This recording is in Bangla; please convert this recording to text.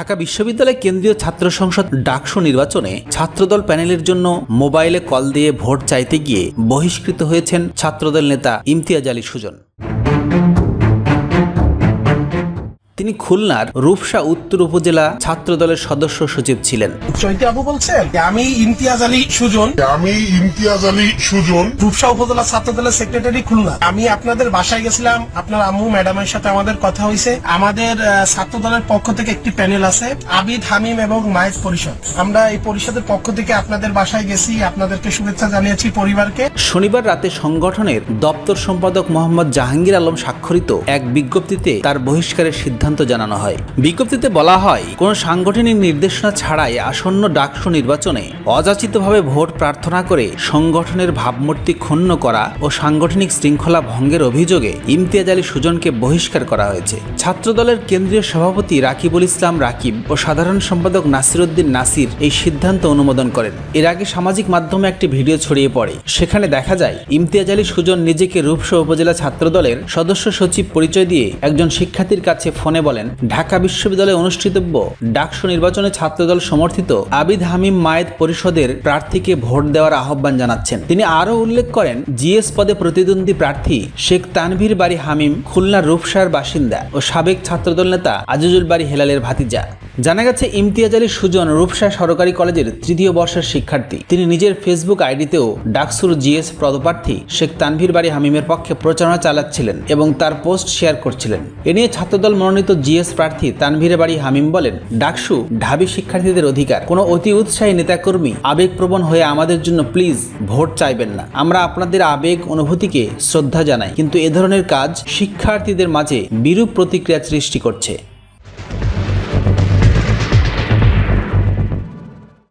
ঢাকা বিশ্ববিদ্যালয় কেন্দ্রীয় ছাত্র সংসদ ডাকসু নির্বাচনে ছাত্রদল প্যানেলের জন্য মোবাইলে কল দিয়ে ভোট চাইতে গিয়ে বহিষ্কৃত হয়েছেন ছাত্রদল নেতা ইমতিয়াজ আলী সুজন। তিনি খুলনার রূপসা উত্তর উপজেলা ছাত্রদলের সদস্য সচিব ছিলেন। চৈতি আবু বলছেন আমি ইমতিয়াজ আলী সুজন। আমি ইমতিয়াজ আলী সুজন। রূপসা উপজেলা ছাত্র দলের সেক্রেটারি খুলনা। আমি আপনাদের বাসায় গেছিলাম। আপনার আম্মু ম্যাডামের সাথে আমাদের কথা হয়েছে আমাদের ছাত্র দলের পক্ষ থেকে একটি প্যানেল আছে আবিদ হামিম এবং মায়ের পরিষদ। আমরা এই পরিষদের পক্ষ থেকে আপনাদের বাসায় গেছি। আপনাদেরকে শুভেচ্ছা জানিয়েছি পরিবারকে। শনিবার রাতে সংগঠনের দপ্তর সম্পাদক মোহাম্মদ জাহাঙ্গীর আলম স্বাক্ষরিত এক বিজ্ঞপ্তিতে তার বহিষ্কারের সিদ্ধান্ত জানানো হয়। বিজ্ঞপ্তিতে বলা হয়, কোন সাংগঠনিক নির্দেশনা ছাড়াই আসন্ন ডাকসু নির্বাচনে অযাচিতভাবে ভোট প্রার্থনা করে সংগঠনের ভাবমূর্তি ক্ষুণ্ণ করা ও সাংগঠনিক শৃঙ্খলা ভঙ্গের অভিযোগে ইমতিয়াজ আলী সুজনকে বহিষ্কার করা হয়েছে। ছাত্রদলের কেন্দ্রীয় সভাপতি রাকিবুল ইসলাম রাকিব ও সাধারণ সম্পাদক নাসিরউদ্দিন নাসির এই সিদ্ধান্ত অনুমোদন করেন। এর আগে সামাজিক মাধ্যমে একটি ভিডিও ছড়িয়ে পড়ে। সেখানে দেখা যায়, ইমতিয়াজ আলী সুজন নিজেকে রূপসা উপজেলা ছাত্রদলের সদস্য সচিব পরিচয় দিয়ে একজন শিক্ষার্থীর কাছে ফোনে বলেন, ঢাকা বিশ্ববিদ্যালয়ে অনুষ্ঠিতব্য ডাকসু নির্বাচনে ছাত্রদল সমর্থিত আবিদ হামিম মায়েদ পরিষদের প্রার্থীকে ভোট দেওয়ার আহ্বান জানাচ্ছেন। তিনি আরও উল্লেখ করেন, জিএস পদে প্রতিদ্বন্দ্বী প্রার্থী শেখ তানভীর বাড়ি হামিম খুলনা রূপসার বাসিন্দা ও সাবেক ছাত্রদল নেতা আজিজুল বাড়ি হেলালের ভাতিজা। জানা গেছে, ইমতিয়াজ আলী সুজন রূপসা সরকারি কলেজের তৃতীয় বর্ষের শিক্ষার্থী। তিনি নিজের ফেসবুক আইডিতেও ডাকসুর জিএস পদপ্রার্থী শেখ তানভীর বাড়ি হামিমের পক্ষে প্রচারণা চালাচ্ছিলেন এবং তার পোস্ট শেয়ার করছিলেন। এ নিয়ে ছাত্রদল মনোনীত জিএস প্রার্থী তানভীর বাড়ি হামিম বলেন, ডাকসু ঢাবি শিক্ষার্থীদের অধিকার। কোনো অতি উৎসাহী নেতাকর্মী আবেগপ্রবণ হয়ে আমাদের জন্য প্লিজ ভোট চাইবেন না। আমরা আপনাদের আবেগ অনুভূতিকে শ্রদ্ধা জানাই। কিন্তু এ ধরনের কাজ শিক্ষার্থীদের মাঝে বিরূপ প্রতিক্রিয়া সৃষ্টি করছে।